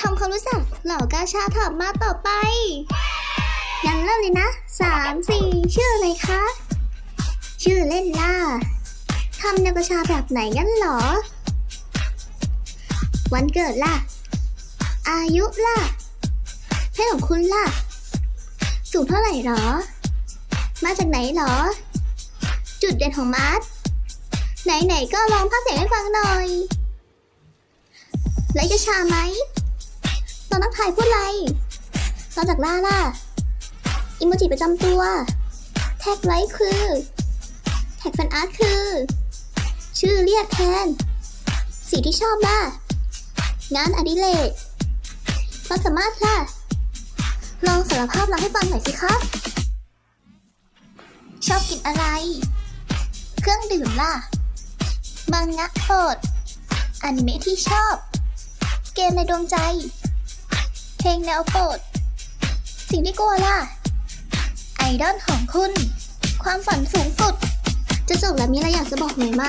ทำความรู้จักเหล่ากาชาถามมาต่อไป งั้นเริ่มเลยนะสามสี่ชื่ออะไรคะ ชื่อเล่นล่ะทำแนวกาชาแบบไหนงั้นหรอ วันเกิดล่ะ อายุล่ะเพศของคุณล่ะ สูงเท่าไหร่หรอ มาจากไหนหรอ จุดเด่นของมาร์ทไหนๆก็ลองพักเสียงให้ฟังหน่อย ไลค์กระชาไหม อนนักถ่ายพูดอะไรนอกจากล่าล่ะอิโมจิประจำตัว แท็กไลค์คือ แท็กแฟนอาร์ตคือ ชื่อเรียกแทน สีที่ชอบล่ะ งานอดิเรกความสามารถล่ะ ลองสารภาพรักให้ฟังหน่อยสิครับ ชอบกินอะไร เครื่องดื่มล่ะ มังงะโปรดอนิเมะที่ชอบ เกมในดวงใจ ลงแนวโปรด สิ่งที่กลัวล่ะ ไอดอลของคุณ ความฝันสูงสุด จะจบแล้วมีอะไรอยากจะบอกหน่อยไหม